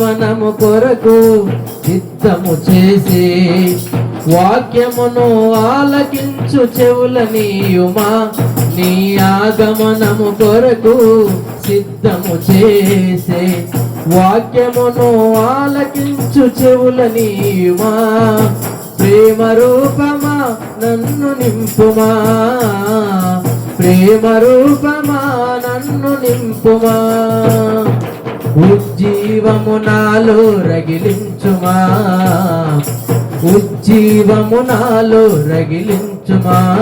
ఆగమనము కొరకు చిత్తము చేసి వాక్యమును ఆలకించు చెవుల నీయుమా. నీ ఆగమనము కొరకు సిద్ధము చేసే వాక్యమును ఆలకించు చెవుల నీయుమా. ప్రేమ రూపమా నన్ను నింపుమా. ప్రేమ రూపమా నన్ను నింపుమా. ఉజ్జీవము నాలో రగిలించుమా? ఉజ్జీవము నాలో రగిలించుమా?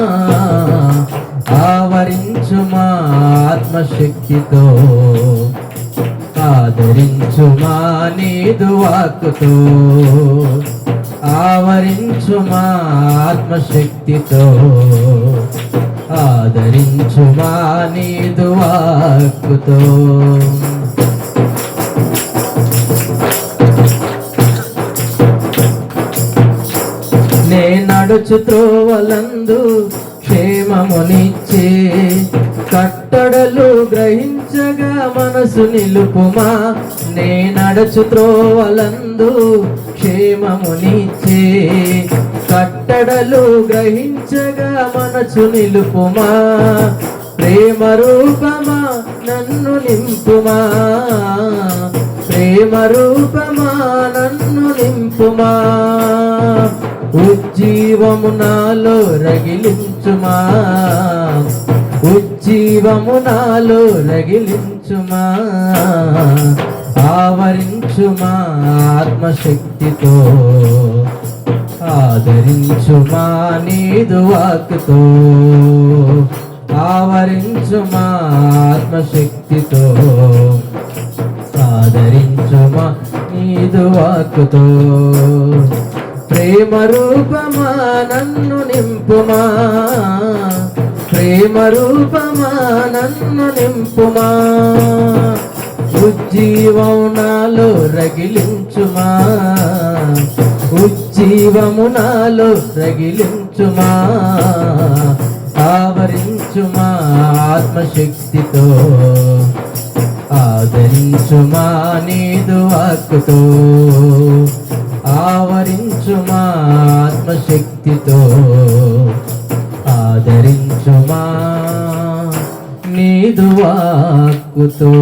ఆవరించుమా ఆత్మశక్తితో? ఆదరించుమా నీదు వాక్కుతో? ఆవరించుమా ఆత్మశక్తితో? ఆదరించుమా నీదు వాక్కుతో? నడుచు త్రోవలందు క్షేమమునిచ్చే. కట్టడలు గ్రహించగా మనసు నిలుపుమా. నే నడుచు త్రోవలందు క్షేమమునిచ్చే. కట్టడలు గ్రహించగా మనసు నిలుపుమా. ప్రేమ రూపమా నన్ను నింపుమా. ప్రేమ రూపమా నన్ను నింపుమా. ఉజ్జీవము నాలో రగిలించుమా? ఉజ్జీవము నాలో రగిలించుమా? ఆవరించుమా ఆత్మశక్తితో? ఆదరించుమా నీదు వాక్తో ఆవరించుమా ఆత్మశక్తితో? ఆదరించుమా నీదు వాక్తో ప్రేమ రూపమా నన్ను నింపుమా? ప్రేమ రూపమా నన్ను నింపుమా? ఉజ్జీవం నాలో రగిలించుమా? ఉజ్జీవము నాలో రగిలించుమా? ఆవరించుమా ఆత్మశక్తితో? ఆదరించుమా నీదు వాక్కుతో? ఆవరించు మా ఆత్మశక్తితో ఆదరించుమా నీదు వాక్కుతో.